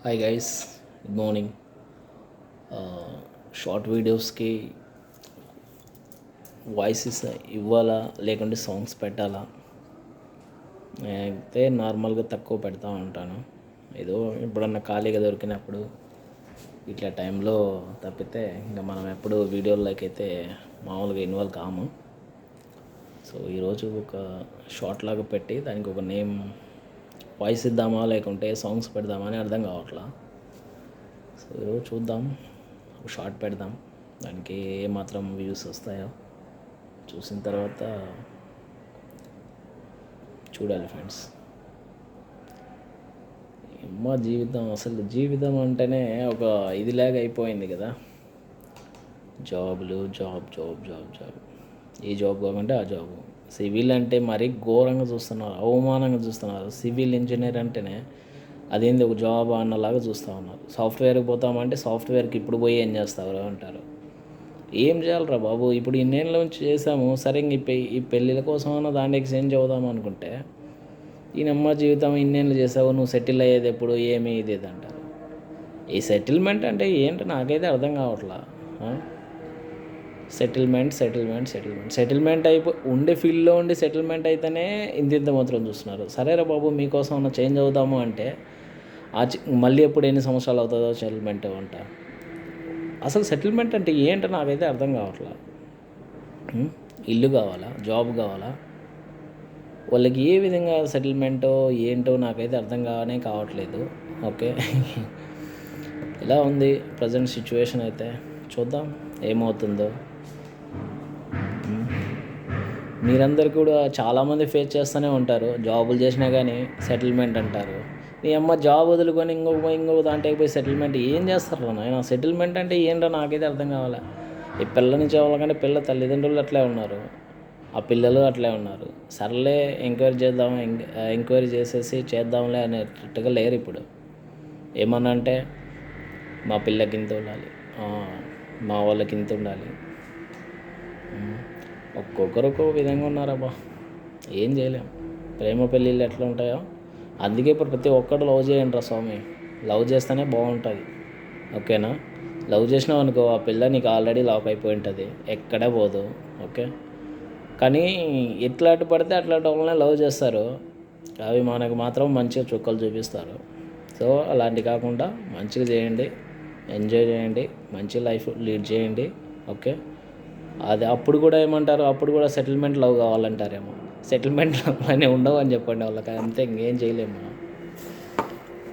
Hi guys good morning short వీడియోస్కి voices ఇవ్వాలా లేకుంటే సాంగ్స్ పెట్టాలా? అయితే నార్మల్గా తక్కువ పెడతా ఉంటాను. ఏదో ఎప్పుడన్నా ఖాళీగా దొరికినప్పుడు ఇట్లా టైంలో తప్పితే ఇంకా మనం ఎప్పుడు వీడియోలోకి అయితే మామూలుగా ఇన్వాల్వ్ కాము. సో ఈరోజు ఒక షార్ట్ లాగా పెట్టి దానికి ఒక నేమ్ వాయిస్ ఇద్దామా లేకుంటే సాంగ్స్ పెడదామా అని అర్థం కావట్లా? సో ఈరోజు చూద్దాం. ఒక షార్ట్ పెడదాం. దానికి ఏమాత్రం వ్యూస్ వస్తాయో చూసిన తర్వాత చూడాలి ఫ్రెండ్స్ అమ్మ జీవితం? అసలు జీవితం అంటేనే ఒక ఇదిలాగా అయిపోయింది కదా. జాబ్లు జాబ్ జాబ్ జాబ్ జాబ్. ఏ జాబ్ కాకుంటే ఆ జాబ్. సివిల్ అంటే మరీ ఘోరంగా చూస్తున్నారు అవమానంగా చూస్తున్నారు. సివిల్ ఇంజనీర్ అంటేనే అదేంది ఒక జాబ్ అన్నలాగా చూస్తూ ఉన్నారు. సాఫ్ట్వేర్కి పోతామంటే సాఫ్ట్వేర్కి ఇప్పుడు పోయి ఏం చేస్తావు అంటారు. ఏం చేయాలరా బాబు? ఇప్పుడు ఇన్నేళ్ళ నుంచి చేసాము సరే ఇంక ఈ పె ఈ పెళ్ళిళ్ళ కోసం అన్న దాన్ని ఎక్స్చేంజ్ అవుదాం అనుకుంటే ఈయనమ్మ జీవితం ఇన్నేళ్ళు చేసావు నువ్వు సెటిల్ అయ్యేది ఎప్పుడు ఏమి ఇది అంటారు. ఈ సెటిల్మెంట్ అంటే ఏంటో నాకైతే అర్థం కావట్లా సెటిల్మెంట్ సెటిల్మెంట్ సెటిల్మెంట్ సెటిల్మెంట్ అయిపో ఉండే ఫీల్డ్లో ఉండి సెటిల్మెంట్ అయితేనే ఇంత ఇంత మాత్రం చూస్తున్నారు. సరేరా బాబు మీకోసం ఉన్న చేంజ్ అవుదాము అంటే ఆ మళ్ళీ ఎప్పుడు ఎన్ని సంవత్సరాలు అవుతుందో సెటిల్మెంట్ అంట. అసలు సెటిల్మెంట్ అంటే ఏంటో నాకైతే అర్థం కావట్లా. ఇల్లు కావాలా? జాబ్ కావాలా? వాళ్ళకి ఏ విధంగా సెటిల్మెంటో ఏంటో నాకైతే అర్థం కావనే కావట్లేదు. ఓకే. ఇలా ఉంది. ప్రజెంట్ సిచ్యువేషన్ అయితే చూద్దాం. ఏమవుతుందో. మీరందరు కూడా చాలామంది ఫేస్ చేస్తూనే ఉంటారు. జాబులు చేసినా కానీ సెటిల్మెంట్ అంటారు. నీ అమ్మ జాబ్ వదులుకొని ఇంకొక ఇంకొక దాంట్లోకి పోయి సెటిల్మెంట్ ఏం చేస్తారు నాయన? సెటిల్మెంట్ అంటే ఏంటో నాకైతే అర్థం కావాలి? ఈ పిల్ల నుంచి అవ్వాలంటే పిల్ల తల్లిదండ్రులు అట్లే ఉన్నారు. ఆ పిల్లలు అట్లే ఉన్నారు. సర్లే ఎంక్వైరీ చేద్దాం ఎంక్వైరీ చేసేసి చేద్దాంలే అనేటట్టుగా లేరు ఇప్పుడు. ఏమన్నా అంటే మా పిల్లకి ఇంత ఉండాలి. మా వాళ్ళకి ఇంత ఉండాలి. ఒక్కొక్కరు ఒక్కొక్క విధంగా ఉన్నారబ్బా. ఏం చేయలేం. ప్రేమ పెళ్ళిళ్ళు ఎట్లా ఉంటాయో? అందుకే ఇప్పుడు ప్రతి ఒక్కడు లవ్ చేయండి రా స్వామి. లవ్ చేస్తేనే బాగుంటుంది. ఓకేనా? లవ్ చేసినావు అనుకో ఆ పిల్ల నీకు ఆల్రెడీ లాక్ అయిపోయి ఉంటుంది. ఎక్కడే పోదు. ఓకే? కానీ ఎట్లాంటి పడితే అట్లాంటి వాళ్ళనే లవ్ చేస్తారు. అవి మనకు మాత్రం మంచిగా చుక్కలు చూపిస్తారు. సో అలాంటి కాకుండా మంచిగా చేయండి. ఎంజాయ్ చేయండి. మంచి లైఫ్ లీడ్ చేయండి. ఓకే? అది అప్పుడు కూడా ఏమంటారు? అప్పుడు కూడా సెటిల్మెంట్ లవ్ కావాలంటారేమో. సెటిల్మెంట్ లవ్ అనే ఉండవు అని చెప్పండి వాళ్ళకి. అంతే ఇంకేం చేయలేము. మనం